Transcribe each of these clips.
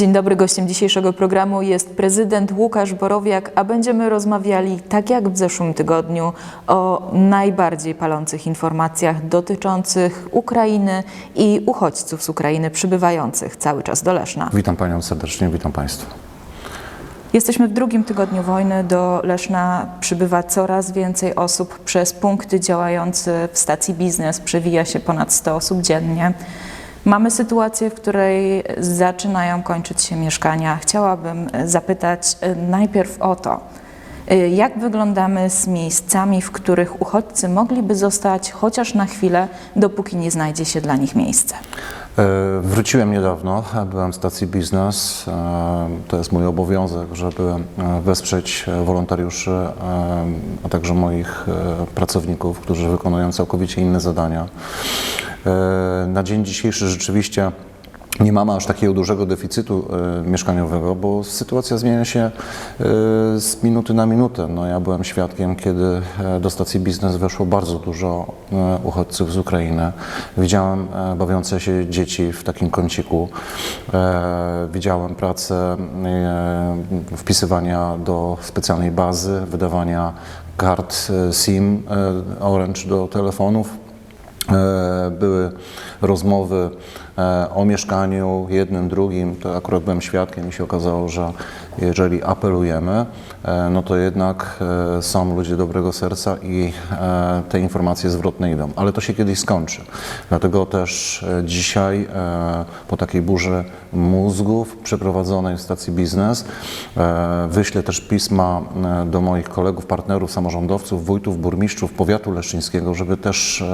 Dzień dobry, gościem dzisiejszego programu jest prezydent Łukasz Borowiak, a będziemy rozmawiali, tak jak w zeszłym tygodniu, o najbardziej palących informacjach dotyczących Ukrainy i uchodźców z Ukrainy przybywających cały czas do Leszna. Witam Panią serdecznie, witam Państwa. Jesteśmy w drugim tygodniu wojny. Do Leszna przybywa coraz więcej osób. Przez punkty działające w stacji biznes przewija się ponad 100 osób dziennie. Mamy sytuację, w której zaczynają kończyć się mieszkania. Chciałabym zapytać e, najpierw o to, e, jak wyglądamy z miejscami, w których uchodźcy mogliby zostać chociaż na chwilę, dopóki nie znajdzie się dla nich miejsce. E, Wróciłem niedawno, byłem w stacji biznes. E, To jest mój obowiązek, żeby e, wesprzeć wolontariuszy, a także moich pracowników, którzy wykonują całkowicie inne zadania. E, Na dzień dzisiejszy rzeczywiście nie mamy aż takiego dużego deficytu e, mieszkaniowego, bo sytuacja zmienia się e, z minuty na minutę. No, ja byłem świadkiem, kiedy do stacji biznes weszło bardzo dużo uchodźców z Ukrainy. Widziałem bawiące się dzieci w takim kąciku. Widziałem pracę wpisywania do specjalnej bazy, wydawania kart SIM Orange do telefonów. E, Były rozmowy e, o mieszkaniu jednym, drugim. To akurat byłem świadkiem i się okazało, że jeżeli apelujemy, e, no to jednak e, są ludzie dobrego serca i e, te informacje zwrotne idą. Ale to się kiedyś skończy. Dlatego też dzisiaj po takiej burzy mózgów przeprowadzonej w stacji biznes wyślę też pisma do moich kolegów, partnerów, samorządowców, wójtów, burmistrzów powiatu leszczyńskiego, żeby też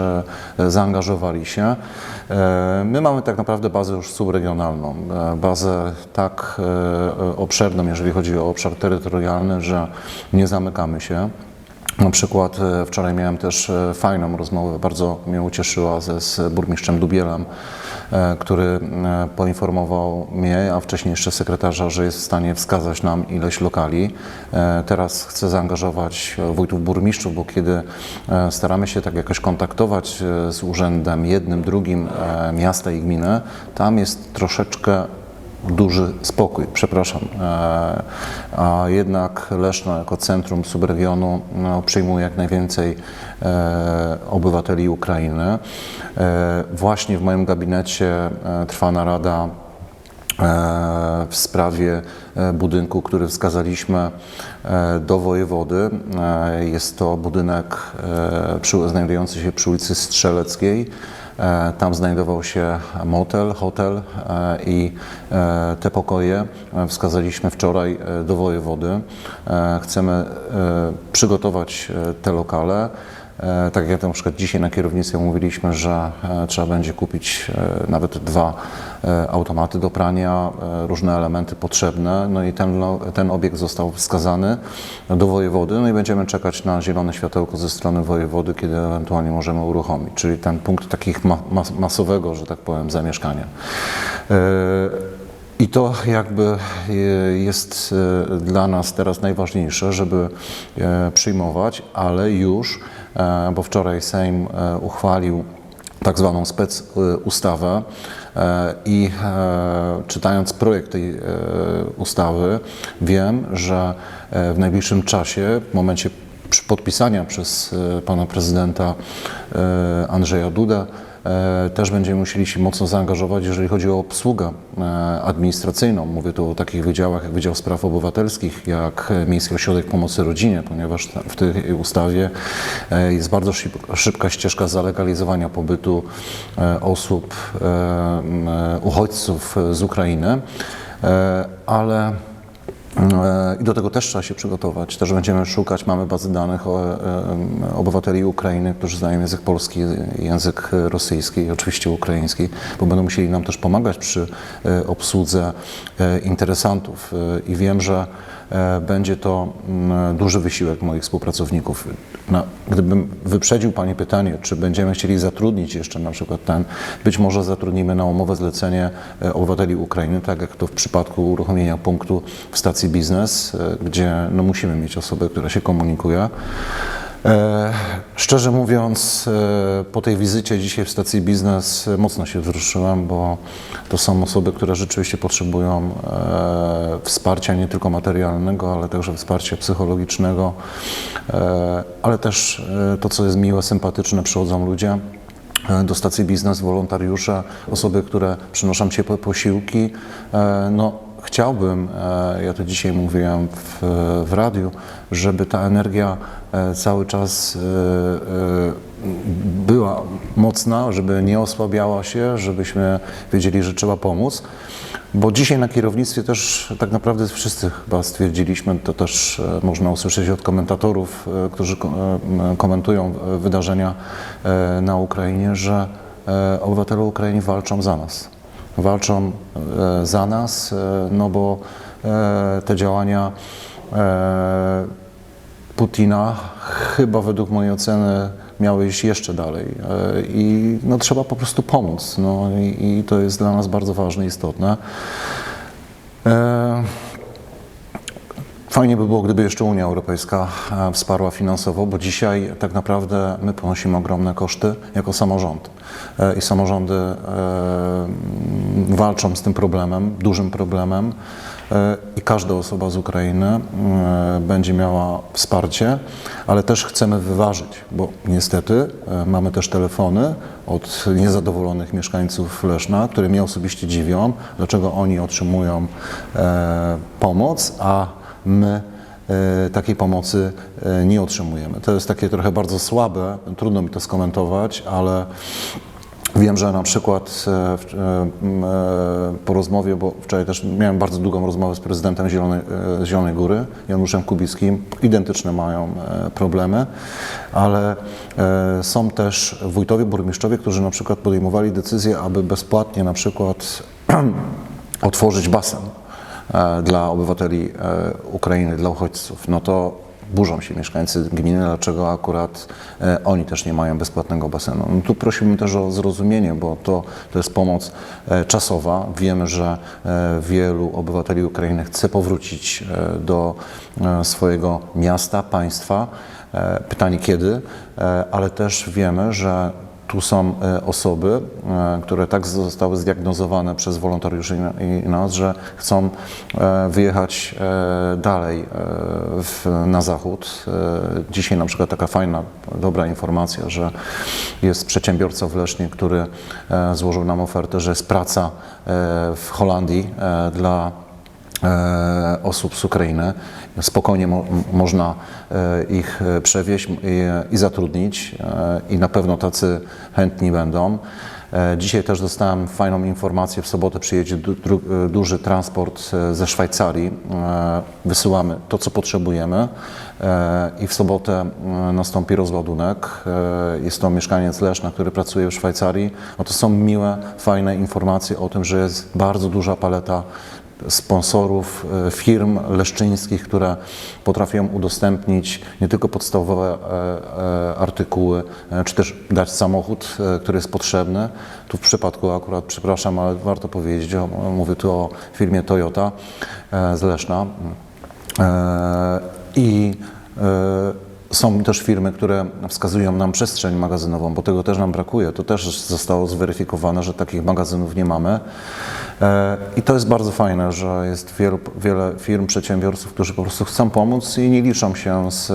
zaangażowali się. My mamy tak naprawdę bazę już subregionalną, bazę tak obszerną, jeżeli chodzi o obszar terytorialny, że nie zamykamy się. Na przykład e, wczoraj miałem też e, fajną rozmowę, bardzo mnie ucieszyła ze, z burmistrzem Dubielem, e, który poinformował mnie, a wcześniej jeszcze sekretarza, że jest w stanie wskazać nam ileś lokali. Teraz chcę zaangażować wójtów burmistrzów, bo kiedy staramy się tak jakoś kontaktować z urzędem jednym, drugim miasta i gminy, tam jest troszeczkę duży spokój, przepraszam. E, A jednak Leszno jako centrum subregionu no, przyjmuje jak najwięcej e, obywateli Ukrainy. E, Właśnie w moim gabinecie trwa narada w sprawie budynku, który wskazaliśmy do wojewody. Jest to budynek znajdujący się przy ulicy Strzeleckiej. E, Tam znajdował się motel, hotel e, i e, te pokoje wskazaliśmy wczoraj do wojewody. Chcemy przygotować te lokale. E, Tak jak na przykład dzisiaj na kierownictwie mówiliśmy, że e, trzeba będzie kupić e, nawet dwa automaty do prania, różne elementy potrzebne. No i ten, ten obiekt został wskazany do wojewody, no i będziemy czekać na zielone światełko ze strony wojewody, kiedy ewentualnie możemy uruchomić, czyli ten punkt takich ma, mas, masowego, że tak powiem, zamieszkania. I to jakby jest dla nas teraz najważniejsze, żeby przyjmować, ale już, bo wczoraj Sejm e, uchwalił tak zwaną spec e, ustawę e, i e, czytając projekt tej e, ustawy wiem, że e, w najbliższym czasie, w momencie podpisania przez e, pana prezydenta e, Andrzeja Dudę, e, też będziemy musieli się mocno zaangażować, jeżeli chodzi o obsługę e, administracyjną. Mówię tu o takich wydziałach jak Wydział Spraw Obywatelskich, jak e, Miejski Ośrodek Pomocy Rodzinie, ponieważ w tej ustawie e, jest bardzo szyb- szybka ścieżka zalegalizowania pobytu e, osób, e, e, uchodźców e, z Ukrainy, E, ale E, I do tego też trzeba się przygotować. Też będziemy szukać, mamy bazy danych o e, e, obywateli Ukrainy, którzy znają język polski, język rosyjski i oczywiście ukraiński, bo będą musieli nam też pomagać przy e, obsłudze e, interesantów. E, I wiem, że e, będzie to mm, duży wysiłek moich współpracowników. Na, gdybym wyprzedził Pani pytanie, czy będziemy chcieli zatrudnić jeszcze na przykład ten, być może zatrudnimy na umowę zlecenie e, obywateli Ukrainy, tak jak to w przypadku uruchomienia punktu w stacji biznes, e, gdzie no, musimy mieć osobę, która się komunikuje. E, Szczerze mówiąc, e, po tej wizycie dzisiaj w stacji biznes e, mocno się wzruszyłem, bo to są osoby, które rzeczywiście potrzebują wsparcia nie tylko materialnego, ale także wsparcia psychologicznego, ale też to, co jest miłe, sympatyczne, przychodzą ludzie do stacji biznes, wolontariusze, osoby, które przynoszą ciepłe posiłki. No, chciałbym, e, ja to dzisiaj mówiłem w, w radiu, żeby ta energia e, cały czas e, była mocna, żeby nie osłabiała się, żebyśmy wiedzieli, że trzeba pomóc. Bo dzisiaj na kierownictwie też tak naprawdę wszyscy chyba stwierdziliśmy, to też można usłyszeć od komentatorów, którzy komentują wydarzenia na Ukrainie, że obywatele Ukrainy walczą za nas. Walczą e, za nas, e, no bo e, te działania Putina chyba według mojej oceny miały iść jeszcze dalej i no, trzeba po prostu pomóc no, i, i to jest dla nas bardzo ważne istotne. Fajnie by było, gdyby jeszcze Unia Europejska e, wsparła finansowo, bo dzisiaj tak naprawdę my ponosimy ogromne koszty jako samorząd. E, I samorządy e, walczą z tym problemem, dużym problemem. I każda osoba z Ukrainy będzie miała wsparcie, ale też chcemy wyważyć, bo niestety mamy też telefony od niezadowolonych mieszkańców Leszna, które mnie osobiście dziwią, dlaczego oni otrzymują pomoc, a my e, takiej pomocy e, nie otrzymujemy. To jest takie trochę bardzo słabe, trudno mi to skomentować, ale wiem, że na przykład e, po rozmowie, bo wczoraj też miałem bardzo długą rozmowę z prezydentem Zielonej, Zielonej Góry, Januszem Kubickim, identyczne mają problemy, ale są też wójtowie, burmistrzowie, którzy na przykład podejmowali decyzję, aby bezpłatnie na przykład otworzyć basen dla obywateli e, Ukrainy, dla uchodźców, no to burzą się mieszkańcy gminy, dlaczego akurat e, oni też nie mają bezpłatnego basenu. No tu prosiłbym też o zrozumienie, bo to, to jest pomoc e, czasowa. Wiemy, że e, wielu obywateli Ukrainy chce powrócić e, do e, swojego miasta, państwa. E, Pytanie kiedy, e, ale też wiemy, że tu są e, osoby, e, które tak zostały zdiagnozowane przez wolontariuszy i nas, że chcą e, wyjechać dalej na zachód. Dzisiaj na przykład taka fajna, dobra informacja, że jest przedsiębiorca w Lesznie, który złożył nam ofertę, że jest praca w Holandii dla osób z Ukrainy. Spokojnie mo, można e, ich e, przewieźć i, i zatrudnić e, i na pewno tacy chętni będą. E, Dzisiaj też dostałem fajną informację, w sobotę przyjedzie du, e, duży transport e, ze Szwajcarii. E, Wysyłamy to, co potrzebujemy e, i w sobotę e, nastąpi rozładunek. E, Jest to mieszkaniec Leszna, który pracuje w Szwajcarii. No to są miłe, fajne informacje o tym, że jest bardzo duża paleta sponsorów, e, firm leszczyńskich, które potrafią udostępnić nie tylko podstawowe e, e, artykuły, czy też dać samochód, który jest potrzebny. Tu w przypadku akurat, przepraszam, ale warto powiedzieć, mówię tu o firmie Toyota z Leszna. I są też firmy, które wskazują nam przestrzeń magazynową, bo tego też nam brakuje. To też zostało zweryfikowane, że takich magazynów nie mamy. E, I to jest bardzo fajne, że jest wielu, wiele firm, przedsiębiorców, którzy po prostu chcą pomóc i nie liczą się z,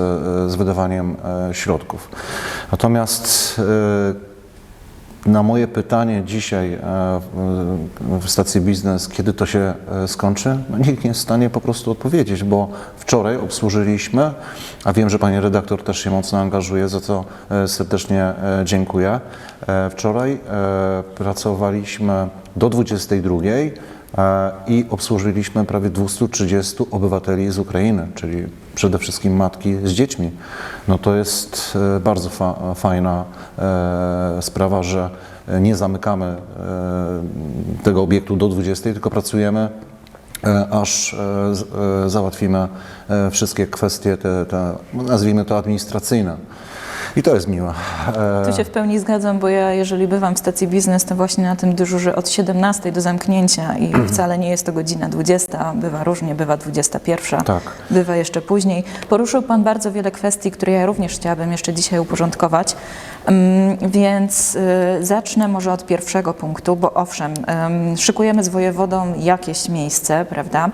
z wydawaniem e, środków. Natomiast e, na moje pytanie dzisiaj e, w- stacji biznes, kiedy to się e, skończy, no nikt nie jest w stanie po prostu odpowiedzieć, bo wczoraj obsłużyliśmy, a wiem, że pani redaktor też się mocno angażuje, za co e, serdecznie dziękuję. Wczoraj pracowaliśmy do 22 e, i obsłużyliśmy prawie 230 obywateli z Ukrainy, czyli przede wszystkim matki z dziećmi. No to jest e, bardzo fa fajna e, sprawa, że nie zamykamy e, tego obiektu do 20, tylko pracujemy e, aż e, e, załatwimy e, wszystkie kwestie te, te, nazwijmy to administracyjne. I to jest miłe. E, Tu się w pełni zgadzam, bo ja jeżeli bywam w stacji biznes, to właśnie na tym dyżurze od 17 do zamknięcia i wcale nie jest to godzina 20, bywa różnie, bywa 21, Tak. bywa jeszcze później. Poruszył Pan bardzo wiele kwestii, które ja również chciałabym jeszcze dzisiaj uporządkować, Mm, więc y, zacznę może od pierwszego punktu, bo owszem, szykujemy z wojewodą jakieś miejsce, prawda?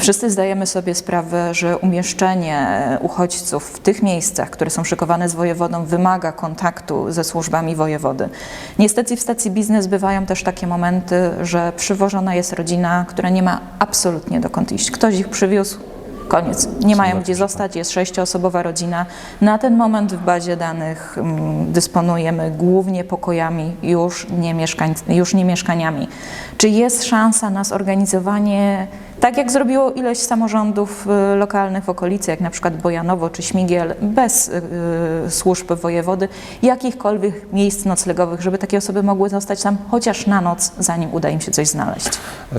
Wszyscy zdajemy sobie sprawę, że umieszczenie uchodźców w tych miejscach, które są szykowane z wojewodą, wymaga kontaktu ze służbami wojewody. Niestety w stacji biznes bywają też takie momenty, że przywożona jest rodzina, która nie ma absolutnie dokąd iść. Ktoś ich przywiózł, koniec. Nie mają gdzie zostać, jest sześcioosobowa rodzina. Na ten moment w bazie danych mm, dysponujemy głównie pokojami, już nie, mieszkań, już nie mieszkaniami. Czy jest szansa na zorganizowanie, tak jak zrobiło ileś samorządów y, lokalnych w okolicy, jak na przykład Bojanowo czy Śmigiel, bez y, y, służb wojewody, jakichkolwiek miejsc noclegowych, żeby takie osoby mogły zostać tam chociaż na noc, zanim uda im się coś znaleźć? E,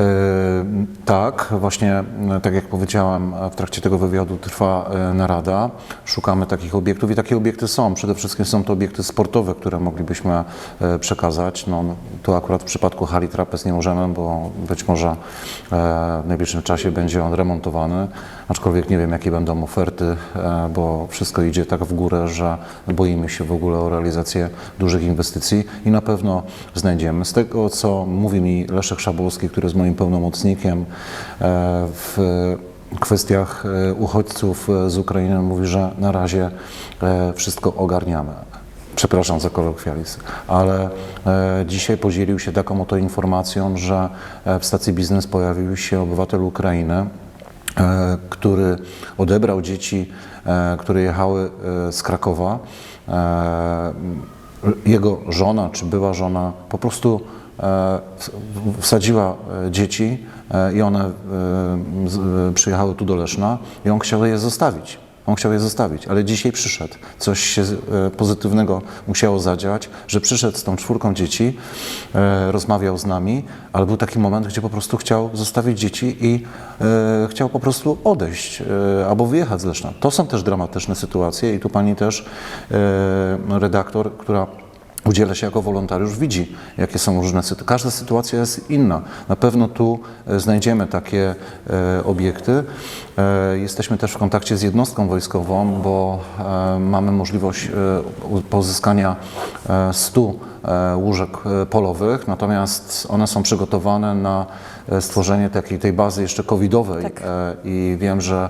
Tak, właśnie e, tak jak powiedziałem, w trakcie tego wywiadu trwa e, narada. Szukamy takich obiektów i takie obiekty są. Przede wszystkim są to obiekty sportowe, które moglibyśmy przekazać. No, tu akurat w przypadku hali trapez nie możemy, bo być może w czasie będzie on remontowany, aczkolwiek nie wiem jakie będą oferty, e, bo wszystko idzie tak w górę, że boimy się w ogóle o realizację dużych inwestycji i na pewno znajdziemy. Z tego, co mówi mi Leszek Szabłowski, który jest moim pełnomocnikiem e, w kwestiach e, uchodźców z Ukrainy, mówi, że na razie wszystko ogarniamy. Przepraszam za kolokwializm, ale e, dzisiaj podzielił się taką oto informacją, że e, w stacji biznes pojawił się obywatel Ukrainy, e, który odebrał dzieci, które jechały z Krakowa. Jego żona czy była żona po prostu wsadziła dzieci i one przyjechały tu do Leszna i on chciał je zostawić. On chciał je zostawić, ale dzisiaj przyszedł. Coś się e, pozytywnego musiało zadziać, że przyszedł z tą czwórką dzieci, e, rozmawiał z nami, ale był taki moment, gdzie po prostu chciał zostawić dzieci i e, chciał po prostu odejść albo wyjechać z Leszna. To są też dramatyczne sytuacje i tu pani też, redaktor, która udziela się jako wolontariusz, widzi, jakie są różne sytuacje. Każda sytuacja jest inna. Na pewno tu e, znajdziemy takie e, obiekty. E, jesteśmy też w kontakcie z jednostką wojskową, bo mamy możliwość pozyskania e, 100 e, łóżek polowych, natomiast one są przygotowane na stworzenie takiej tej bazy jeszcze covidowej Tak. I wiem, że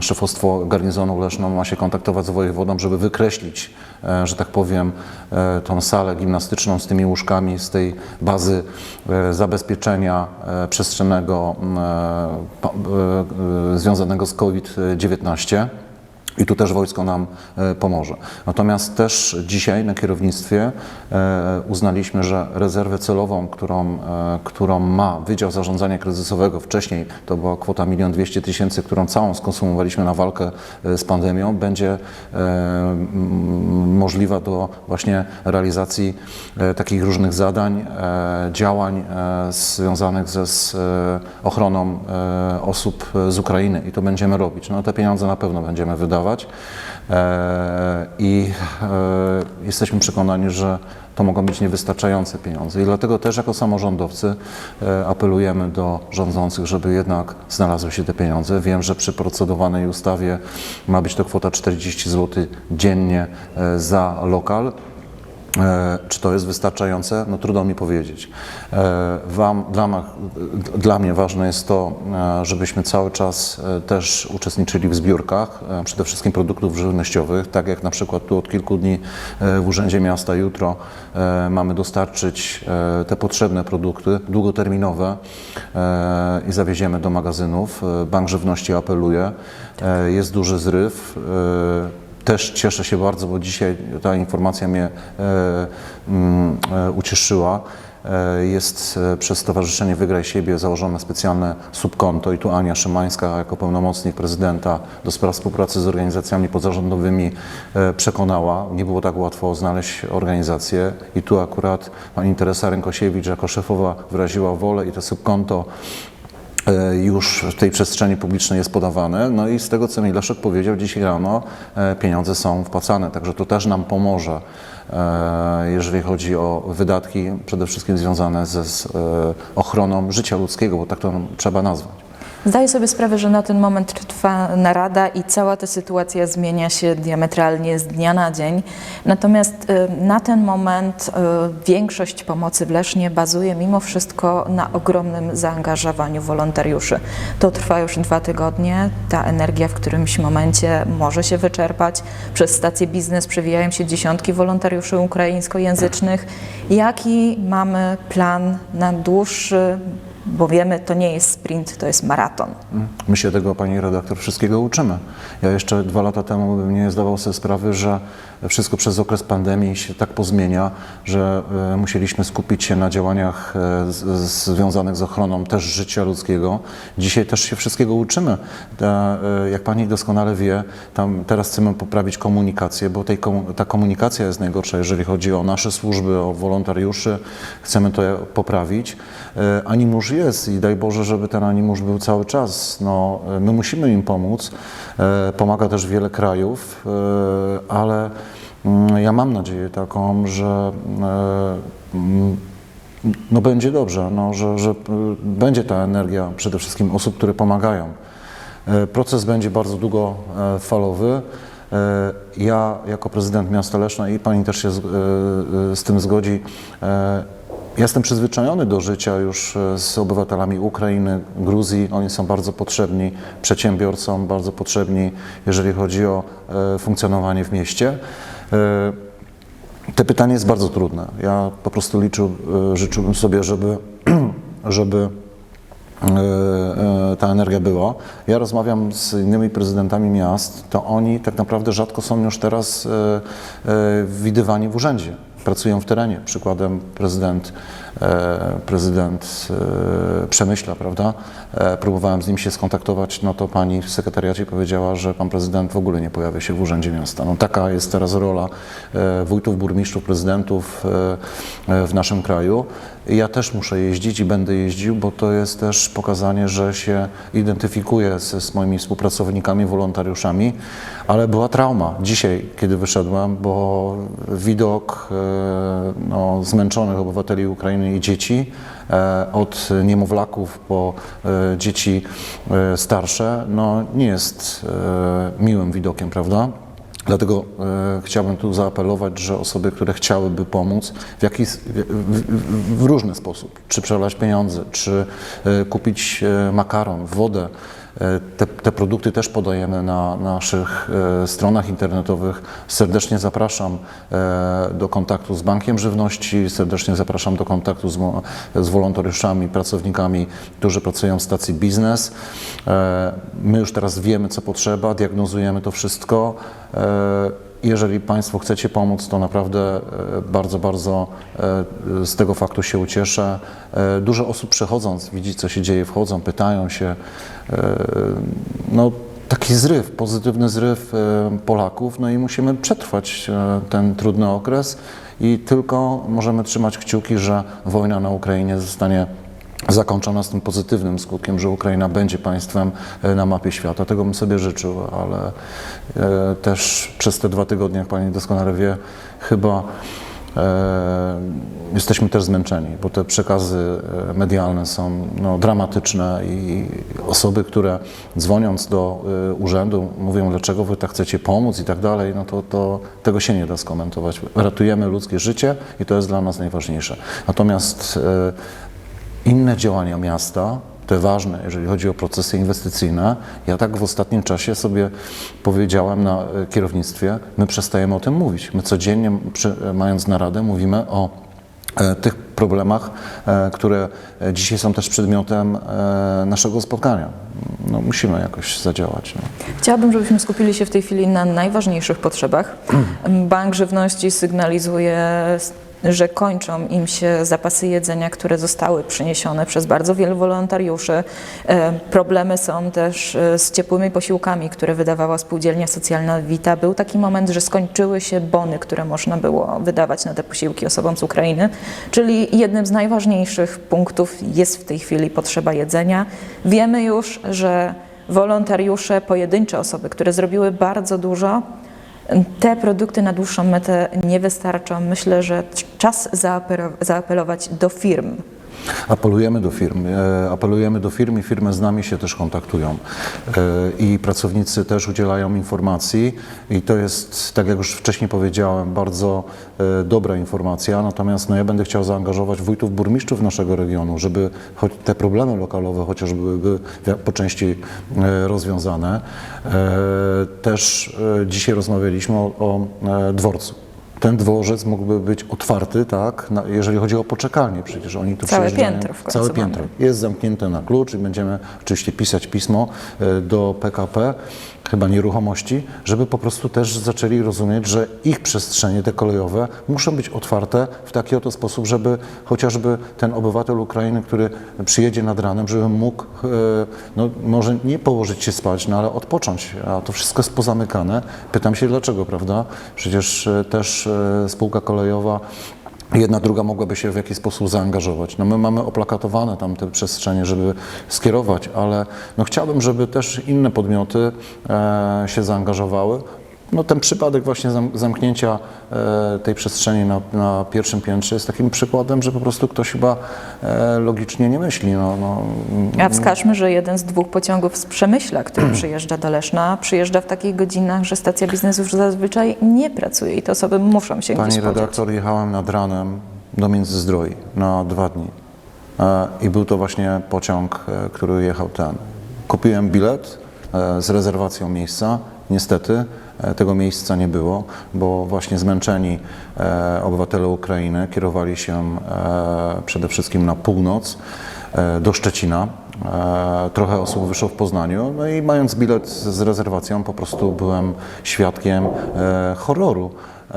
szefostwo garnizonu Leszno ma się kontaktować z wojewodą, żeby wykreślić, że tak powiem, e, tą salę gimnastyczną z tymi łóżkami z tej bazy e, zabezpieczenia e, przestrzennego e, e, e, związanego z COVID-19. I tu też wojsko nam e, pomoże. Natomiast też dzisiaj na kierownictwie e, uznaliśmy, że rezerwę celową, którą, e, którą ma Wydział Zarządzania Kryzysowego, wcześniej to była kwota 1 200 tysięcy, którą całą skonsumowaliśmy na walkę z pandemią, będzie możliwa do właśnie realizacji takich różnych zadań, działań związanych ze z ochroną osób z Ukrainy i to będziemy robić. No, te pieniądze na pewno będziemy wydawać e, i e, jesteśmy przekonani, że to mogą być niewystarczające pieniądze i dlatego też jako samorządowcy e, apelujemy do rządzących, żeby jednak znalazły się te pieniądze. Wiem, że przy procedowanej ustawie ma być to kwota 40 zł dziennie za lokal. E, Czy to jest wystarczające? No trudno mi powiedzieć. E, Wam, dla, dla mnie ważne jest to, e, żebyśmy cały czas też uczestniczyli w zbiórkach, przede wszystkim produktów żywnościowych, tak jak na przykład tu od kilku dni w Urzędzie Miasta jutro mamy dostarczyć te potrzebne produkty długoterminowe i zawieziemy do magazynów. Bank Żywności apeluje. Jest duży zryw. Też cieszę się bardzo, bo dzisiaj ta informacja mnie e, mm, e, ucieszyła. E, Jest przez Stowarzyszenie Wygraj Siebie założone specjalne subkonto i tu Ania Szymańska jako pełnomocnik prezydenta do spraw współpracy z organizacjami pozarządowymi przekonała. Nie było tak łatwo znaleźć organizację i tu akurat pani Teresa Rękosiewicz jako szefowa wyraziła wolę i to subkonto już w tej przestrzeni publicznej jest podawane. No i z tego, co mi Leszek powiedział dzisiaj rano, e, pieniądze są wpłacane, także to też nam pomoże, e, jeżeli chodzi o wydatki przede wszystkim związane ze z, e, ochroną życia ludzkiego, bo tak to trzeba nazwać. Zdaję sobie sprawę, że na ten moment trwa narada i cała ta sytuacja zmienia się diametralnie z dnia na dzień. Natomiast y, na ten moment y, większość pomocy w Lesznie bazuje mimo wszystko na ogromnym zaangażowaniu wolontariuszy. To trwa już dwa tygodnie. Ta energia w którymś momencie może się wyczerpać. Przez stację biznes przewijają się dziesiątki wolontariuszy ukraińskojęzycznych. Jaki mamy plan na dłuższy bo wiemy, to nie jest sprint, to jest maraton. My się tego, pani redaktor, wszystkiego uczymy. Ja jeszcze dwa lata temu bym nie zdawał sobie sprawy, że wszystko przez okres pandemii się tak pozmienia, że e, musieliśmy skupić się na działaniach e, związanych z ochroną też życia ludzkiego. Dzisiaj też się wszystkiego uczymy. E, jak pani doskonale wie, tam teraz chcemy poprawić komunikację, bo tej, ta komunikacja jest najgorsza, jeżeli chodzi o nasze służby, o wolontariuszy. Chcemy to poprawić. Animusz jest i daj Boże, żeby ten animusz był cały czas. No, my musimy im pomóc. Pomaga też wiele krajów, ale ja mam nadzieję taką, że e, mm, no będzie dobrze, no, że, że y, będzie ta energia przede wszystkim osób, które pomagają. E, Proces będzie bardzo długofalowy. E, Ja jako prezydent miasta Leszna i pani też się z, e, e, z tym zgodzi, e, jestem przyzwyczajony do życia już e, z obywatelami Ukrainy, Gruzji. Oni są bardzo potrzebni przedsiębiorcom, bardzo potrzebni, jeżeli chodzi o e, funkcjonowanie w mieście. E, te pytanie jest bardzo trudne. Ja po prostu liczył, e, życzyłbym sobie, żeby, żeby e, ta energia była. Ja rozmawiam z innymi prezydentami miast, to oni tak naprawdę rzadko są już teraz widywani w urzędzie. Pracują w terenie. Przykładem prezydent, e, prezydent e, Przemyśla, prawda? E, Próbowałem z nim się skontaktować, no to pani w sekretariacie powiedziała, że pan prezydent w ogóle nie pojawia się w urzędzie miasta. No taka jest teraz rola wójtów, burmistrzów, prezydentów w naszym kraju. Ja też muszę jeździć i będę jeździł, bo to jest też pokazanie, że się identyfikuję z, z moimi współpracownikami, wolontariuszami, ale była trauma dzisiaj, kiedy wyszedłem, bo widok e, no, zmęczonych obywateli Ukrainy i dzieci, e, od niemowlaków po e, dzieci starsze, no, nie jest miłym widokiem, prawda? Dlatego e, chciałbym tu zaapelować, że osoby, które chciałyby pomóc w, jakiś, w, w, w różny sposób, czy przelać pieniądze, czy e, kupić e, makaron, wodę, te, te produkty też podajemy na naszych e, stronach internetowych. Serdecznie zapraszam e, do kontaktu z Bankiem Żywności, serdecznie zapraszam do kontaktu z, z wolontariuszami, pracownikami, którzy pracują w stacji biznes. E, My już teraz wiemy, co potrzeba, diagnozujemy to wszystko. Jeżeli Państwo chcecie pomóc, to naprawdę e, bardzo, bardzo e, z tego faktu się ucieszę. E, Dużo osób przechodząc, widzi co się dzieje, wchodzą, pytają się. No, taki zryw, pozytywny zryw Polaków, no i musimy przetrwać ten trudny okres i tylko możemy trzymać kciuki, że wojna na Ukrainie zostanie zakończona z tym pozytywnym skutkiem, że Ukraina będzie państwem e, na mapie świata. Tego bym sobie życzył, ale e, też przez te dwa tygodnie, jak Pani doskonale wie, chyba e, jesteśmy też zmęczeni, bo te przekazy medialne są no, dramatyczne i osoby, które dzwoniąc do urzędu mówią, dlaczego Wy tak chcecie pomóc i tak dalej, no to, to tego się nie da skomentować. Ratujemy ludzkie życie i to jest dla nas najważniejsze. Natomiast inne działania miasta, te ważne, jeżeli chodzi o procesy inwestycyjne, ja tak w ostatnim czasie sobie powiedziałem na e, kierownictwie, my przestajemy o tym mówić. My codziennie, przy, e, mając naradę, mówimy o e, tych problemach, e, które dzisiaj są też przedmiotem e, naszego spotkania. No, musimy jakoś zadziałać. No. Chciałabym, żebyśmy skupili się w tej chwili na najważniejszych potrzebach. Bank Żywności sygnalizuje że kończą im się zapasy jedzenia, które zostały przyniesione przez bardzo wielu wolontariuszy. E, Problemy są też e, z ciepłymi posiłkami, które wydawała spółdzielnia socjalna Wita. Był taki moment, że skończyły się bony, które można było wydawać na te posiłki osobom z Ukrainy, czyli jednym z najważniejszych punktów jest w tej chwili potrzeba jedzenia. Wiemy już, że wolontariusze, pojedyncze osoby, które zrobiły bardzo dużo, te produkty na dłuższą metę nie wystarczą. Myślę, że czas zaapelo- zaapelować do firm. Apelujemy do firm, e, apelujemy do firm i firmy z nami się też kontaktują. E, i pracownicy też udzielają informacji i to jest, tak jak już wcześniej powiedziałem, bardzo e, dobra informacja, natomiast no, ja będę chciał zaangażować wójtów, burmistrzów naszego regionu, żeby te problemy lokalowe chociaż byłyby w- po części rozwiązane. Też dzisiaj rozmawialiśmy o, o dworcu ten dworzec mógłby być otwarty, tak, na, jeżeli chodzi o poczekalnię, przecież oni tu Całe piętro w końcu Całe mamy. piętro. Jest zamknięte na klucz i będziemy oczywiście pisać pismo e, do PKP, chyba nieruchomości, żeby po prostu też zaczęli rozumieć, że ich przestrzenie, te kolejowe, muszą być otwarte w taki oto sposób, żeby chociażby ten obywatel Ukrainy, który przyjedzie nad ranem, żeby mógł, e, no, może nie położyć się spać, no ale odpocząć, a to wszystko jest pozamykane. Pytam się dlaczego, prawda? Przecież e, też e, spółka kolejowa Jedna, druga mogłaby się w jakiś sposób zaangażować. No my mamy oplakatowane tam te przestrzenie, żeby skierować, ale no chciałbym, żeby też inne podmioty e, się zaangażowały. No ten przypadek właśnie zam, zamknięcia e, tej przestrzeni na, na pierwszym piętrze jest takim przykładem, że po prostu ktoś chyba e, logicznie nie myśli. No, no, A wskażmy, że jeden z dwóch pociągów z Przemyśla, który przyjeżdża do Leszna, przyjeżdża w takich godzinach, że stacja biznesu już zazwyczaj nie pracuje i te osoby muszą się Pani gdzieś podziać. redaktor, jechałem nad ranem do Międzyzdroi na dwa dni E, i był to właśnie pociąg, który jechał ten. Kupiłem bilet z rezerwacją miejsca. Niestety tego miejsca nie było, bo właśnie zmęczeni e, obywatele Ukrainy kierowali się e, przede wszystkim na północ e, do Szczecina. E, Trochę osób wyszło w Poznaniu, no i mając bilet z rezerwacją, po prostu byłem świadkiem e, horroru e,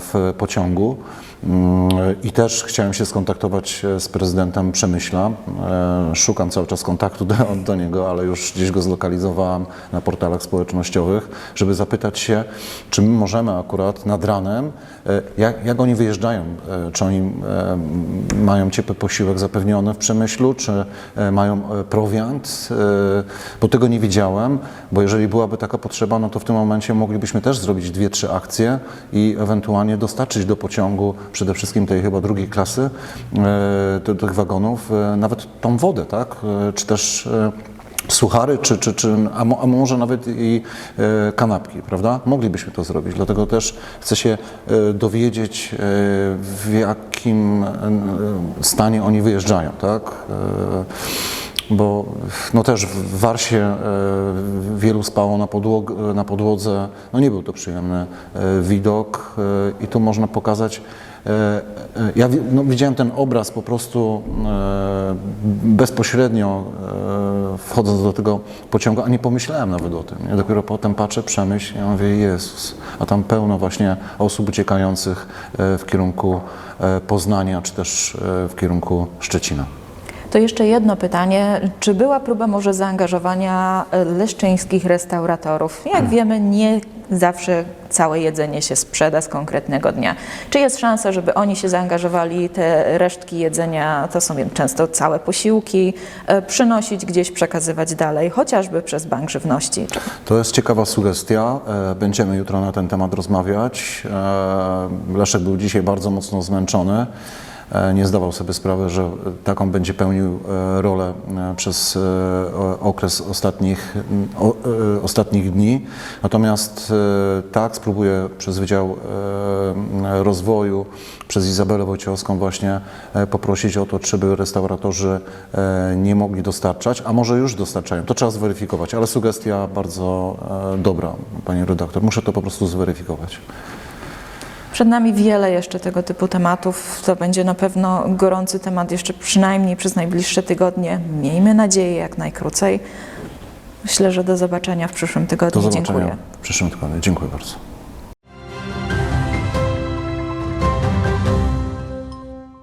w pociągu. Mm, I też chciałem się skontaktować e, z prezydentem Przemyśla. E, Szukam cały czas kontaktu do, do niego, ale już gdzieś go zlokalizowałem na portalach społecznościowych, żeby zapytać się, czy my możemy akurat nad ranem, e, jak, jak oni wyjeżdżają, czy oni mają ciepły posiłek zapewniony w Przemyślu, czy mają prowiant, bo tego nie widziałem, bo jeżeli byłaby taka potrzeba, no to w tym momencie moglibyśmy też zrobić dwie, trzy akcje i ewentualnie dostarczyć do pociągu, przede wszystkim tej chyba drugiej klasy, e, tych wagonów, e, nawet tą wodę, tak, E, czy też suchary, czy, czy, czy, a, mo, a może nawet i kanapki, prawda? Moglibyśmy to zrobić, dlatego też chcę się dowiedzieć, w jakim stanie oni wyjeżdżają, tak? Bo no też w Warsie wielu spało na, podłog, na podłodze, no nie był to przyjemny widok i tu można pokazać, ja wi- no, widziałem ten obraz po prostu e, bezpośrednio e, wchodząc do tego pociągu, a nie pomyślałem nawet o tym. Ja dopiero potem patrzę, przemyśl, ja mówię, Jezus, a tam pełno właśnie osób uciekających e, w kierunku e, Poznania, czy też e, w kierunku Szczecina. To jeszcze jedno pytanie. Czy była próba może zaangażowania e, leszczyńskich restauratorów? Jak wiemy, nie zawsze całe jedzenie się sprzeda z konkretnego dnia. Czy jest szansa, żeby oni się zaangażowali, te resztki jedzenia, to są często całe posiłki, e, przynosić gdzieś, przekazywać dalej, chociażby przez Bank Żywności? To jest ciekawa sugestia. E, Będziemy jutro na ten temat rozmawiać. Leszek był dzisiaj bardzo mocno zmęczony. E, Nie zdawał sobie sprawy, że taką będzie pełnił e, rolę e, przez e, okres ostatnich, e, ostatnich dni. Natomiast e, tak, spróbuję przez Wydział e, Rozwoju, przez Izabelę Wojciechowską właśnie e, poprosić o to, czy by restauratorzy e, nie mogli dostarczać, a może już dostarczają. To trzeba zweryfikować, ale sugestia bardzo e, dobra, Pani redaktor. Muszę to po prostu zweryfikować. Przed nami wiele jeszcze tego typu tematów. To będzie na pewno gorący temat jeszcze przynajmniej przez najbliższe tygodnie. Miejmy nadzieję jak najkrócej. Myślę, że do zobaczenia w przyszłym Do tygodniu. zobaczenia Dziękuję. w przyszłym tygodniu. Dziękuję bardzo.